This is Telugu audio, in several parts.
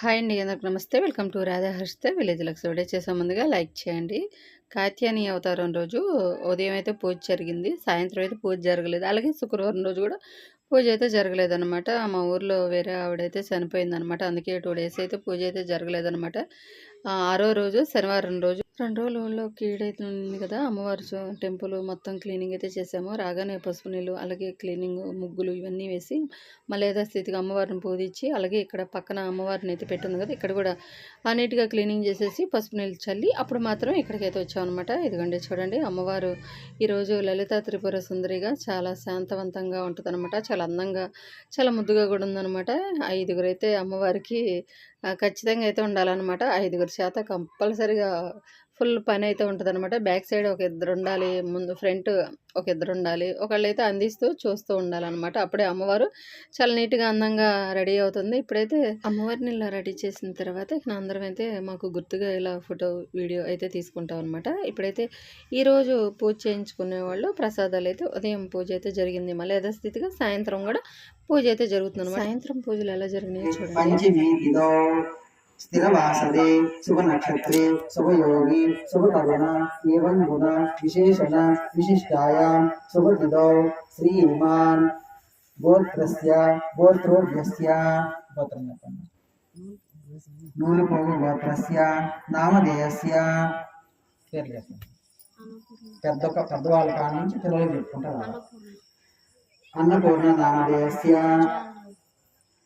హాయ్ అండి అందరికి నమస్తే. వెల్కమ్ టు రాధాహర్షిత విలేజ్ లక్స్ వీడియో చేసే ముందుగా లైక్ చేయండి. కాత్యాని అవతారం రోజు ఉదయం అయితే పూజ జరిగింది సాయంత్రం అయితే పూజ జరగలేదు. అలాగే శుక్రవారం రోజు కూడా పూజ అయితే జరగలేదన్నమాట. మా ఊర్లో వేరే ఆవిడైతే చనిపోయిందనమాట అందుకే టూ డేస్ అయితే పూజ అయితే జరగలేదన్నమాట. ఆరో రోజు శనివారం రోజు. రెండు రోజుల్లో ఊళ్ళో కీడైతే ఉంది కదా అమ్మవారి టెంపుల్ మొత్తం క్లీనింగ్ అయితే చేసాము. రాగానే పసుపు నీళ్ళు అలాగే క్లీనింగ్ ముగ్గులు ఇవన్నీ వేసి మళ్ళీ యథాస్థితిగా అమ్మవారిని పూజించి అలాగే ఇక్కడ పక్కన అమ్మవారిని అయితే పెట్టింది కదా ఇక్కడ కూడా ఆ నీట్గా క్లీనింగ్ చేసేసి పసుపు నీళ్ళు చల్లి అప్పుడు మాత్రం ఇక్కడికైతే వచ్చామన్నమాట. ఇదిగోండి చూడండి అమ్మవారు ఈరోజు లలిత త్రిపుర సుందరిగా చాలా శాంతవంతంగా ఉంటుందన్నమాట. చాలా అందంగా చాలా ముద్దుగా కూడా ఉందన్నమాట. ఐదుగురైతే అమ్మవారికి ఖచ్చితంగా అయితే ఉండాలన్నమాట. ఐదుగురు చేత కంపల్సరిగా ఫుల్ పని అయితే ఉంటుంది అనమాట బ్యాక్ సైడ్ ఒక ఇద్దరు ఉండాలి ముందు ఫ్రంట్ ఒక ఇద్దరు ఉండాలి ఒకళ్ళు అయితే అందిస్తూ చూస్తూ ఉండాలన్నమాట. అప్పుడే అమ్మవారు చాలా నీట్గా అందంగా రెడీ అవుతుంది. ఇప్పుడైతే అమ్మవారిని ఇలా రెడీ చేసిన తర్వాత ఇక అందరం అయితే మాకు గుర్తుగా ఇలా ఫోటో వీడియో అయితే తీసుకుంటాం అనమాట ఇప్పుడైతే ఈరోజు పూజ చేయించుకునే వాళ్ళు ప్రసాదాలు అయితే ఉదయం పూజ అయితే జరిగింది. మళ్ళీ యథాస్థితిగా సాయంత్రం కూడా పూజ అయితే జరుగుతుంది అనమాట సాయంత్రం పూజలు ఎలా జరిగినాయో చూడండి. స్థిరవాసదే తిథౌ స్థిరవాసరే శుభనక్షత్రే శుభయోగి శుభకరుణ ఏవం గుణ విశేషణ విశిష్టాయాం శుభతిథౌ శ్రీమాన్ గోత్రస్య గోత్రోభ్యస్య గోత్రం చెప్పండి నూలుపోగు గోత్రస్య నామధేయస్య పేర్లు చెప్పండి పెద్ద పెద్దవాళ్ళ కాడ నుంచి పిల్లలు చెప్పుకుంటారు అన్నపూర్ణ నామధేయస్య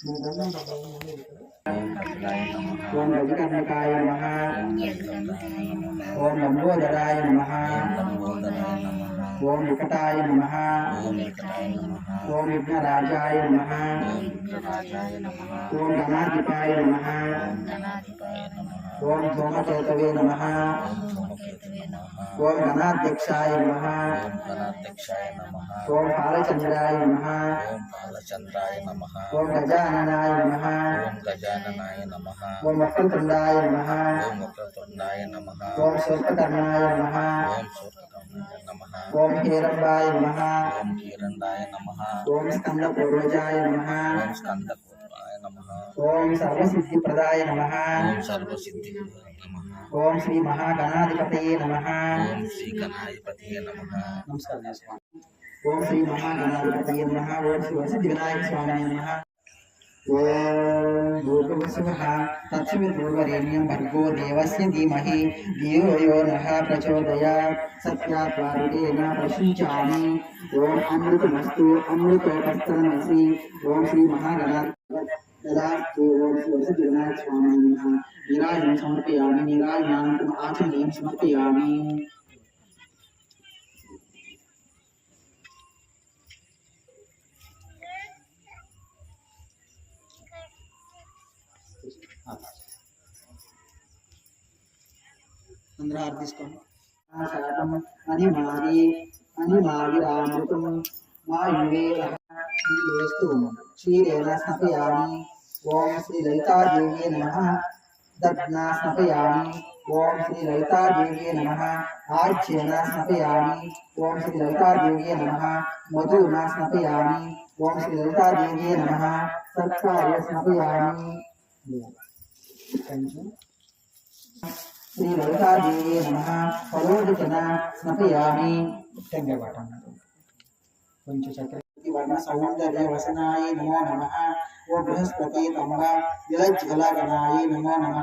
ओम लघुकर्णकाय नमः ओम लंबोदराय नमः ओम विकटाय नमः ओम विघ्नराजाय नमः ओम धनाधिपाय नमः ओम सोमचेतवे नमः ఓం విఘ్నరాజాయ నమ. ఓం గణాధిపాయ నమ. ఓం ధూమకేతవే నమ. ఓం గణాధ్యక్షాయ నమ. ఓం గజాననాయ నమ. ఓం గజాననాయ నమ. ఓం వక్రతుండాయ నమ. ఓం వక్రతుండాయ నమ. ఓం శూర్పకర్ణాయ నమ. ఓం సూర్యకర్ణాయ ओम कीरंदाय नमः ओम कीरंदाय नमः ओम स्कंद पूर्वजाय नमः ओम स्कंद पूर्वाय नमः ओम सर्व सिद्धि प्रदाय नमः ओम सर्व सिद्धि नमः ओम श्री महागणाधिपतये नमः ओम श्री गणाधिपतये नमः नमस्कार ओम श्री महागणाधिपतये नमः ओम श्री वसति विनायक स्वामी नमः ॐ भूर्भुवस्वः तत्सवितुर्वरेण्यं भर्गो देवस्य धीमहि धियो यो नः प्रचोदयात् सत्यात्वारुणेन प्रसिञ्चामि ॐ अमृतमस्तु अमृतोपस्तरमसि ॐ श्रीमहारणास्तु ॐ शिवसुनाथ स्वामिनः निराजं समर्पयामि निराजनानन्तम् आचरणीयं चन्द्रार्दिष्टम् आशातम् अनिभारि अनिभागिरामृतम् वायुवेस्तु क्षीरेण स्नपयामि ॐ श्रीललितादेव्ये नमः दग्ना स्नपयामि ॐ श्रीललितादेव्ये नमः आर्च्येन स्नपयामि ॐ श्रीललितादेव्ये नमः मधुना स्नपयामि ॐ श्रीललितादेव्ये नमः सर्कार्य स्नपयामि Thank you. మధునా నమ. సత్కార్య స్నపయామి ముఖ్యంగా పాట అన్నారు కొంచెం చక్ర వర్ణ సౌందర్య వసనాయ నమో నమ. ఓ బృహస్పతి తమ నమో నమ.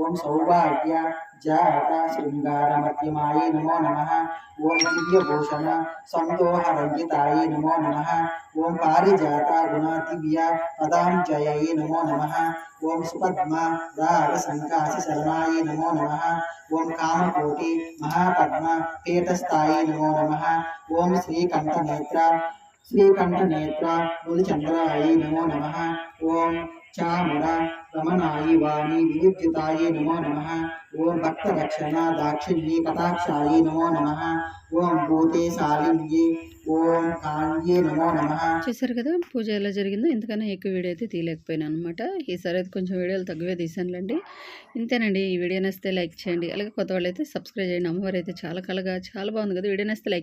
ఓం సౌభాగ్య जहटाशृङ्गारमध्यमाय नमो नम। ओं दिव्यभूषण सन्तोहरञ्जिताय नमो नम। ओं पारिजाता गुणादिव्या पदाजय नमो नमः। ॐ सुपद्मा रागसङ्कासिशरणाय नमो नम। ओं कामकोटि, महापद्मा पेतस्थाय नमो नम। ओं श्रीकंठनेत्र श्रीकण्ठनेत्र मुलचन्द्राय नमो नम। ओं నమో రమణాయి వాణి నమో నమ ఓం దాక్షిణ్యే నమో నమ ఓం భూతే శాలిన్యే ఓం నమో నమ చూసారు కదా పూజ ఎలా జరిగిందో? ఇంతకన్నా ఎక్కువ వీడియో అయితే తీయలేకపోయినా అనమాట ఈసారి అయితే కొంచెం వీడియోలు తక్కువే తీసానులేండి ఇంతేనండి ఈ వీడియో నచ్చితే లైక్ చేయండి. అలాగే కొత్త వాళ్ళు అయితే సబ్స్క్రైబ్ చేయండి. అమ్మవారు అయితే చాలా కలగా చాలా బాగుంది కదా. వీడియో నచ్చితే లైక్